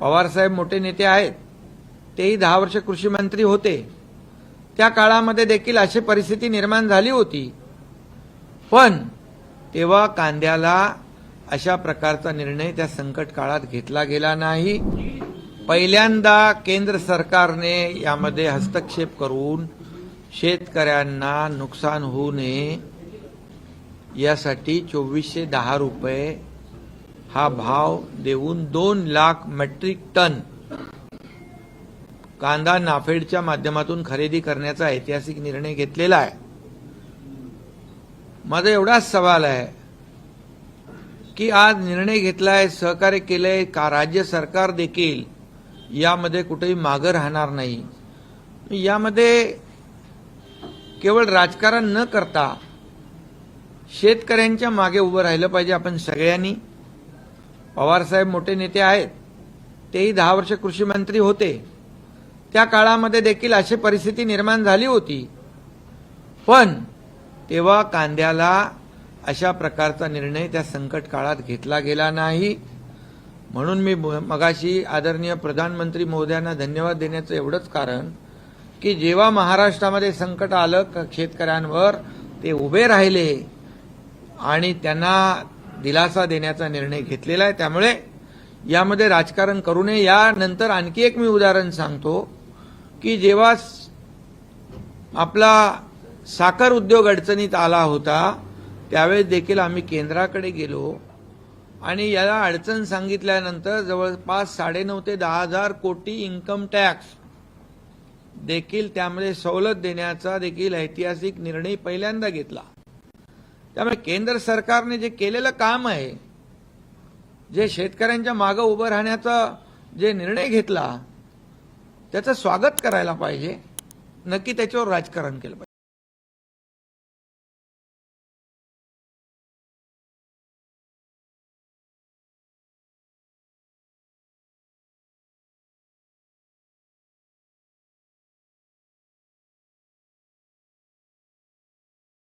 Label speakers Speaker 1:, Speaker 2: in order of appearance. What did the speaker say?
Speaker 1: पवारसाहेब मोठे नेते आहेत. तेही दहा वर्ष कृषी मंत्री होते. त्या काळामध्ये देखील अशी परिस्थिती निर्माण झाली होती. पण तेव्हा कांद्याला अशा प्रकारचा निर्णय त्या संकट काळात घेतला गेला नाही. पहिल्यांदा केंद्र सरकारने यामध्ये हस्तक्षेप करून शेतकऱ्यांना नुकसान होऊ नये यासाठी चोवीसशे दहा रुपये हा भाव देऊन दोन लाख मेट्रिक टन कांदा नाफेडच्या माध्यमातून खरेदी करण्याचा ऐतिहासिक निर्णय घेतलेला आहे. माझा एवढाच सवाल आहे की आज निर्णय घेतलाय सहकार्य केलंय का? राज्य सरकार देखील यामध्ये कुठेही मागं राहणार नाही. यामध्ये केवळ राजकारण न करता शेतकऱ्यांच्या मागे उभं राहिलं पाहिजे आपण सगळ्यांनी. पवारसाहेब मोठे नेते आहेत. तेही दहा वर्ष कृषी मंत्री होते. त्या काळामध्ये देखील अशी परिस्थिती निर्माण झाली होती. पण तेव्हा कांद्याला अशा प्रकारचा निर्णय त्या संकट काळात घेतला गेला नाही. म्हणून मी म- मगाशी आदरणीय प्रधानमंत्री मोदयांना धन्यवाद देण्याचं एवढंच कारण की जेव्हा महाराष्ट्रामध्ये संकट आलं शेतकऱ्यांवर ते उभे राहिले आणि त्यांना दिलासा देण्याचा निर्णय घेतलेला आहे. त्यामुळे यामध्ये राजकारण करू नये. यानंतर आणखी एक मी उदाहरण सांगतो की जेव्हा आपला साखर उद्योग अडचणीत आला होता त्यावेळेस देखील आम्ही केंद्राकडे गेलो आणि याला अडचण सांगितल्यानंतर जवळपास साडेनऊ ते दहा हजार कोटी इन्कम टॅक्स देखील त्यामध्ये सवलत देण्याचा देखील ऐतिहासिक निर्णय पहिल्यांदा घेतला. त्यामुळे केंद्र सरकारने जे केलेलं काम आहे जे शेतकऱ्यांच्या मागं उभं राहण्याचा जे निर्णय घेतला त्याचं स्वागत करायला पाहिजे. नक्की त्याच्यावर राजकारण केलं पाहिजे.